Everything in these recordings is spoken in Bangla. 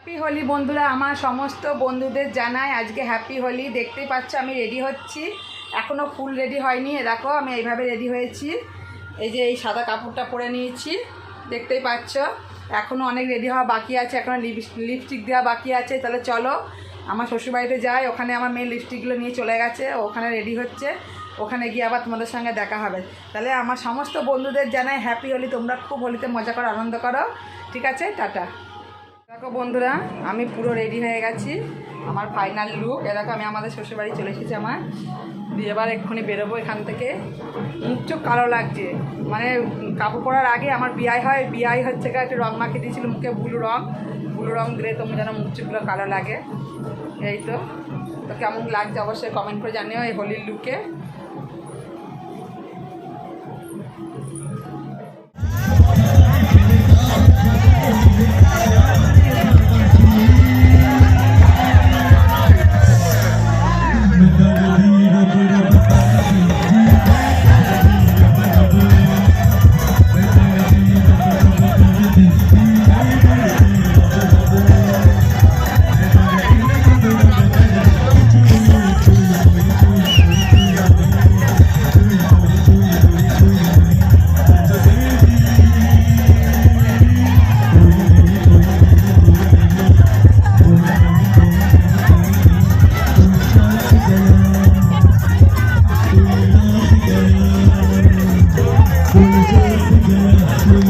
হ্যাপি হোলি বন্ধুরা, আমার সমস্ত বন্ধুদের জানাই। আজকে হ্যাপি হোলি দেখতেই পাচ্ছ আমি রেডি হচ্ছি। এখনও ফুল রেডি হয়নি দেখো আমি এইভাবে রেডি হয়েছি। এই যে এই সাদা কাপড়টা পরে নিয়েছি, দেখতেই পাচ্ছ। এখনও অনেক রেডি হওয়া বাকি আছে এখনও লিপস্টিক দেওয়া বাকি আছে। তাহলে চলো, আমার শ্বশুরবাড়িতে যাই, ওখানে আমার মেয়ে লিপস্টিকগুলো নিয়ে চলে গেছে, ওখানে রেডি হচ্ছে। ওখানে গিয়ে আবার তোমাদের সঙ্গে দেখা হবে। তাহলে আমার সমস্ত বন্ধুদের জানাই হ্যাপি হোলি তোমরা খুব হোলিতে মজা করো, আনন্দ করো। ঠিক আছে, টাটা। দেখো বন্ধুরা, আমি পুরো রেডি হয়ে গেছি। আমার ফাইনাল লুক এ দেখো, আমি আমাদের শ্বশুরবাড়ি চলে এসেছি আমার। দিয়ে এবার এক্ষুনি বেরোবো এখান থেকে। মুখ চোখ কালো লাগছে। মানে কাপড় পরার আগে আমার বিয়াই হয়। বিয়াই হচ্ছে একটু রং মাখিয়ে দিয়েছিল মুখে ব্লু রং। ব্লু রং দিলে তুমি যেন মুখ চোখগুলো কালো লাগে। এই তো। তো কেমন লাগছে অবশ্যই কমেন্ট করে জানিও এই হোলির লুকে We're it together.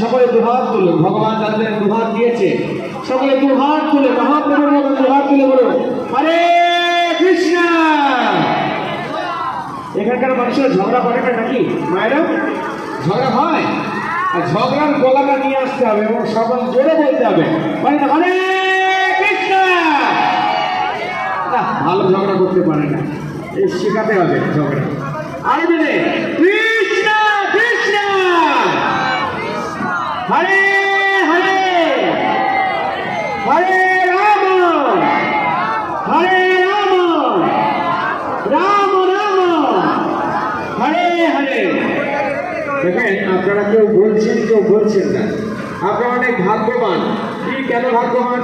সকলে দুহাত তুলুন। ভগবান যাদের দুহাত দিয়েছে। সকলে দুহাত তুলে, মহাপ্রভুর মতো দুহাত তুলে বলুন হরে কৃষ্ণ! এখানকার মানুষের ঝগড়া করে না নাকি? মায়েরা? ঝগড়া হয়? আর ঝগড়ার গলাটা নিয়ে আসতে হবে এবং সবাই জোরে বলতে হবে। মানে হরে কৃষ্ণ! ভালো ঝগড়া করতে পারে না। এই শেখাতে হবে ঝগড়া আর দিনে কৃষ্ণ কৃষ্ণ হরে হরে হরে রাম হরে রাম রাম রাম হরে হরে দেখেন, আপনারা কেউ বলছেন কেউ বলছেন না। আপনারা অনেক ভাগ্যবান। কি, কেন ভাগ্যবান?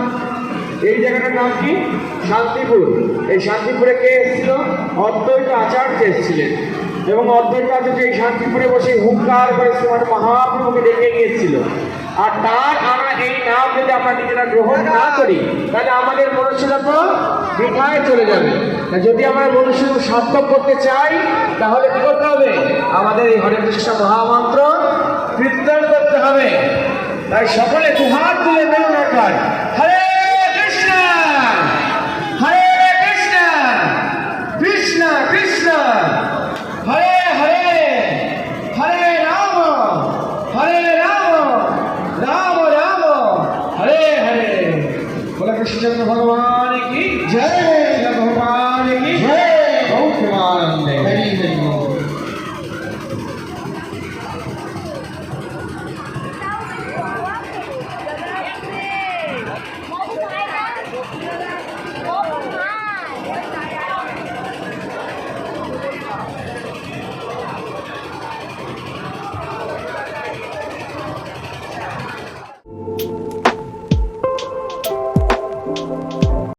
এই জায়গাটার নাম কি? শান্তিপুর। এই শান্তিপুরে কে এসেছিল? অদ্বৈত আচার্য এসেছিলেন। এবং অদ্বৈত আচার্য এই শান্তিপুরে বসে হুঙ্কার করে মহাপ্রভুকে ডেকে নিয়েছিল আর তার আমরা এই নাম যদি আমরা নিজেরা গ্রহণ না করি, তাহলে আমাদের মনুষ্যরা তো চলে যাবে। যদি আমরা মনুষ্য সার্থক করতে চাই, তাহলে কি করতে হবে? আমাদের এই হরে কৃষ্ণ মহামন্ত্র কীর্তন করতে হবে। তাই সকলে দুহাত তুলে বেরোন একবার।